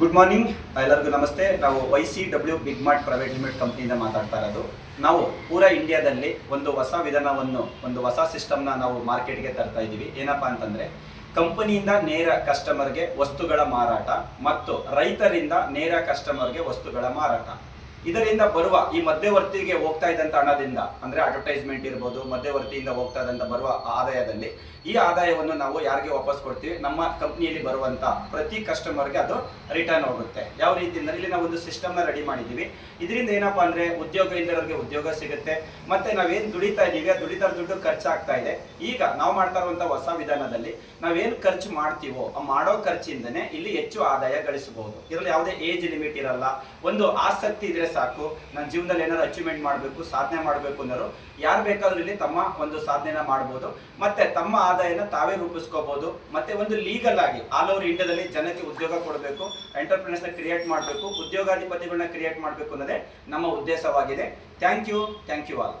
Good morning ಎಲ್ಲರಿಗೂ ನಮಸ್ತೆ. ನಾವು Y C W Big Mart private limited ಕಂಪ್ನಿಯಿಂದ ಮಾತಾಡ್ತಾ ಇರೋದು. ನಾವು ಪೂರಾ ಇಂಡಿಯಾದಲ್ಲಿ ಒಂದು ಹೊಸ ವಿಧಾನವನ್ನು, ಒಂದು ಹೊಸ ಸಿಸ್ಟಮ್ನ ನಾವು ಮಾರ್ಕೆಟ್ಗೆ ತರ್ತಾ ಇದ್ದೀವಿ. ಏನಪ್ಪಾ ಅಂತಂದ್ರೆ ಕಂಪನಿಯಿಂದ ನೇರ ಕಸ್ಟಮರ್ಗೆ ವಸ್ತುಗಳ ಮಾರಾಟ ಮತ್ತು ರೈತರಿಂದ ನೇರ ಕಸ್ಟಮರ್ಗೆ ವಸ್ತುಗಳ ಮಾರಾಟ. ಇದರಿಂದ ಬರುವ ಈ ಮಧ್ಯವರ್ತಿಗೆ ಹೋಗ್ತಾ ಇದ್ದಂತ ಹಣದಿಂದ, ಅಂದ್ರೆ ಅಡ್ವರ್ಟೈಸ್ಮೆಂಟ್ ಇರ್ಬೋದು, ಮಧ್ಯವರ್ತಿಯಿಂದ ಹೋಗ್ತಾ ಇದ್ದಂತ ಬರುವ ಆದಾಯದಲ್ಲಿ, ಈ ಆದಾಯವನ್ನು ನಾವು ಯಾರಿಗೆ ವಾಪಸ್ ಕೊಡ್ತೀವಿ? ನಮ್ಮ ಕಂಪ್ನಿಯಲ್ಲಿ ಬರುವಂತ ಪ್ರತಿ ಕಸ್ಟಮರ್ಗೆ ಅದು ರಿಟರ್ನ್ ಹೋಗುತ್ತೆ. ಯಾವ ರೀತಿ ಅಂದ್ರೆ ಇಲ್ಲಿ ನಾವು ಒಂದು ಸಿಸ್ಟಮ್ನ ರೆಡಿ ಮಾಡಿದ್ದೀವಿ. ಇದರಿಂದ ಏನಪ್ಪಾ ಅಂದ್ರೆ ಉದ್ಯೋಗ ಇಲ್ಲದವರಿಗೆ ಉದ್ಯೋಗ ಸಿಗುತ್ತೆ. ಮತ್ತೆ ನಾವೇನ್ ದುಡಿತಾ ಇದ್ದೀವಿ? ದುಡಿತಾರ ದುಡಿತಾ ದುಡ್ಡು ಖರ್ಚಾಗ್ತಾ ಇದೆ. ಈಗ ನಾವು ಮಾಡ್ತಾ ಇರುವಂತಹ ಹೊಸ ವಿಧಾನದಲ್ಲಿ ನಾವೇನು ಖರ್ಚು ಮಾಡ್ತೀವೋ, ಆ ಮಾಡೋ ಖರ್ಚಿಂದನೇ ಇಲ್ಲಿ ಹೆಚ್ಚು ಆದಾಯ ಗಳಿಸಬಹುದು. ಇದರಲ್ಲಿ ಯಾವುದೇ ಏಜ್ ಲಿಮಿಟ್ ಇರಲ್ಲ. ಒಂದು ಆಸಕ್ತಿ ಇದ್ರೆ ಸಾಕು. ನನ್ನ ಜೀವನದಲ್ಲಿ ಏನಾದ್ರು ಅಚೀವ್ಮೆಂಟ್ ಮಾಡಬೇಕು, ಸಾಧನೆ ಮಾಡಬೇಕು ಅನ್ನೋರು, ಯಾರು ಬೇಕಾದ್ರೂ ಇಲ್ಲಿ ತಮ್ಮ ಒಂದು ಸಾಧನೆನ ಮಾಡ್ಬೋದು. ಮತ್ತೆ ತಮ್ಮ ಆದಾಯನ ತಾವೇ ರೂಪಿಸ್ಕೋಬಹುದು ಮತ್ತೆ ಒಂದು ಲೀಗಲ್ ಆಗಿ ಆಲ್ ಓವರ್ ಇಂಡಿಯಾದಲ್ಲಿ ಜನಕ್ಕೆ ಉದ್ಯೋಗ ಕೊಡಬೇಕು ಎಂಟರ್ಪ್ರಿನರ್ಸ್ನ ಕ್ರಿಯೇಟ್ ಮಾಡಬೇಕು ಉದ್ಯೋಗಾಧಿಪತಿಗಳನ್ನ ಕ್ರಿಯೇಟ್ ಮಾಡಬೇಕು ಅನ್ನೋದೇ ನಮ್ಮ ಉದ್ದೇಶವಾಗಿದೆ. Thank you thank you all